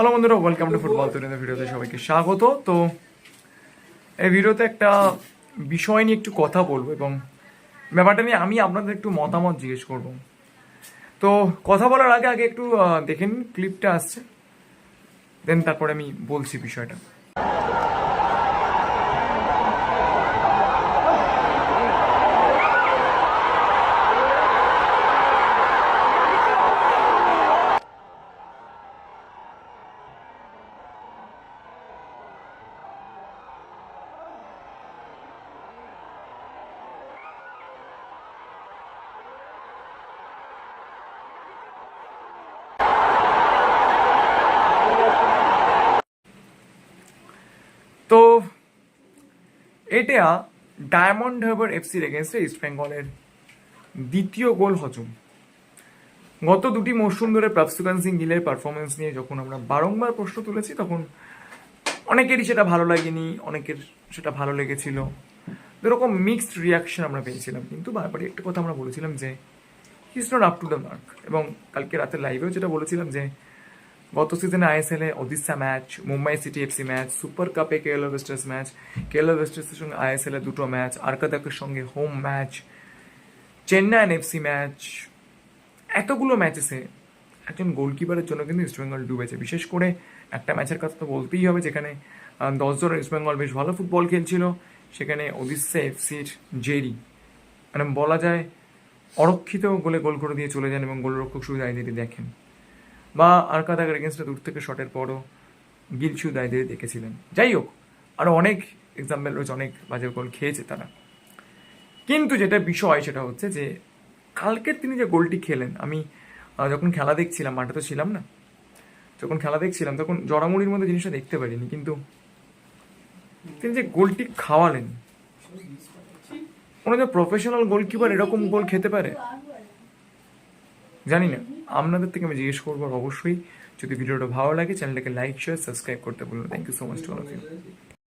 Hello বন্ধুরা welcome to football তৈরিদের ভিডিওতে সবাইকে স্বাগত। তো এই ভিডিওতে একটা বিষয় নিয়ে একটু কথা বলব এবং ব্যাপারটা নিয়ে আমি আপনাদের একটু মতামত জিজ্ঞেস করব। তো কথা বলার আগে আগে একটু দেখেন ক্লিপটা আসছে। দেন তারপরে আমি বলছি বিষয়টা। তো এটা ডায়মন্ড হারবার এফসির এগেনস্টে ইস্ট বেঙ্গলের দ্বিতীয় গোল হজম। গত দুটি মরশুম ধরে প্রাপসুকান সিং গিলের পারফরমেন্স নিয়ে যখন আমরা বারংবার প্রশ্ন তুলেছি, তখন অনেকেরই সেটা ভালো লাগেনি, অনেকের সেটা ভালো লেগেছিল। এরকম মিক্সড রিয়াকশন আমরা পেয়েছিলাম। কিন্তু বারবারই একটা কথা আমরা বলেছিলাম যে is not up to the mark এবং কালকে রাতে লাইভেও যেটা বলেছিলাম যে গত সিজনে আইএসএল এ Odisha match Mumbai city FC match super কাপে কেএল ওয়েস্টার্স ম্যাচ কেএল ওয়েস্টার্সের সঙ্গে আইএসএল দুটো ম্যাচ আরকাদাকের সঙ্গে home match Chennai FC match এতগুলো ম্যাচেসে একজন গোলকিপারের জন্য কিন্তু ইস্টবেঙ্গল ডুবেছে। বিশেষ করে একটা ম্যাচের কথা তো বলতেই হবে, যেখানে দশজন ইস্টবেঙ্গল বেশ ভালো ফুটবল খেলছিল, সেখানে ওদিশা এফসির জেরি মানে বলা যায় অরক্ষিত গোলে গোল করে দিয়ে চলে যান এবং গোলরক্ষক দিয়ে দেখেন। বা আর কাদাকের এগেনস্টে দূর থেকে শটের পরও গিলছু দায় দিয়ে দেখেছিলেন। যাই হোক আরও অনেক এক্সাম্পল রয়েছে, অনেক বাজে গোল খেয়েছে তারা। কিন্তু যেটা বিষয় সেটা হচ্ছে যে, কালকের তিনি যে গোলটি খেলেন, আমি যখন খেলা দেখছিলাম, মাঠে তো ছিলাম না, যখন খেলা দেখছিলাম, তখন জড়ামুড়ির মধ্যে জিনিসটা দেখতে পারিনি, কিন্তু তিনি যে গোলটি খাওয়ালেন, কোনো যে প্রফেশনাল গোলকিপার এরকম গোল খেতে পারে? জানি না, আপনাদের থেকে আমি জিজ্ঞেস করব অবশ্যই যদি ভিডিওটা ভালো লাগে, চ্যানেলটাকে লাইক শেয়ার সাবস্ক্রাইব করতে বলুন thank you so much to all of you